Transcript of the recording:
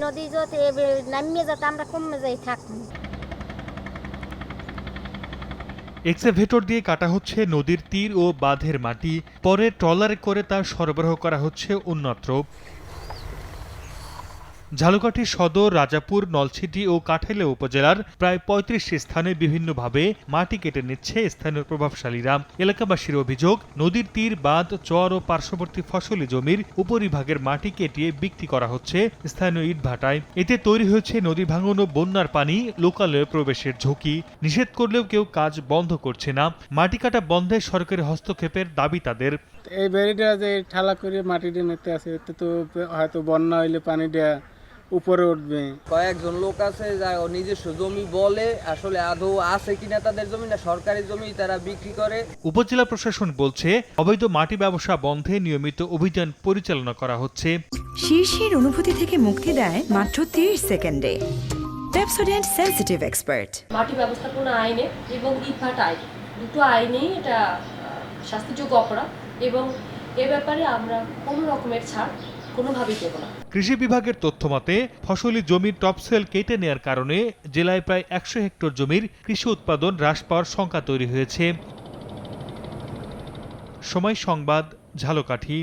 নদী নামিয়ে যাতে আমরা কমে এক্সেভেটর দিয়ে কাটা হচ্ছে নদীর তীর ও বাঁধের মাটি। পরে ট্রলারে করে তা সরবরাহ করা হচ্ছে অন্যত্র। ঝালকাঠি সদর, রাজাপুর, নলছিটি ও কাঠাইলে উপজেলার প্রায় পঁয়ত্রিশটি স্থানে বিভিন্নভাবে মাটি কেটে নিচ্ছে স্থানীয় প্রভাবশালীরা। এলাকাবাসীর অভিযোগ, নদীর তীর, বাঁধ, চর ও পার্শ্ববর্তী ফসলি জমির উপরিভাগের মাটি কেটিয়ে বিক্রি করা হচ্ছে স্থানীয় ইটভাটায়। এতে তৈরি হয়েছে নদী ভাঙন ও বন্যার পানি, লোকালয়ে প্রবেশের ঝুঁকি। নিষেধ করলেও কেউ কাজ বন্ধ করছে না। মাটি কাটা বন্ধে সরকারি হস্তক্ষেপের দাবি তাদের। এই বেড়িটা যে ঠালা করে মাটিটা নিতে আছে তো হয়তো বন্যা হইলে পানিটা উপরে উঠবে। কয়েকজন লোক আছে যা নিজস্ব জমি বলে আসলে আদৌ আছে কিনা তাদের জমি না সরকারি জমি তারা বিক্রি করে। উপজেলা প্রশাসন বলছে অবৈধ মাটি ব্যবসা বন্ধে নিয়মিত অভিযান পরিচালনা করা হচ্ছে। শীর্ষের অনুভূতি থেকে মুক্তি দেয় মাত্র 30 সেকেন্ডে। পেপসোডেন্ট সেন্সিটিভ এক্সপার্ট মাটি ব্যবস্থাপনা আইনে এবং ইটভাটা আইন। দুটো আইনেই এটা শাস্তিযোগ্য অপরাধ। এবং এ ব্যাপারে আমরা কোনো রকমের ছাড় কোনোভাবেই দেব না। কৃষি বিভাগের তথ্য মতে, ফসলি জমির টপসেল কেটে নেয়ার কারণে জেলায় প্রায় একশো হেক্টর জমির কৃষি উৎপাদন হ্রাস পাওয়ার শঙ্কা তৈরি হয়েছে। সময় সংবাদ, ঝালকাঠি।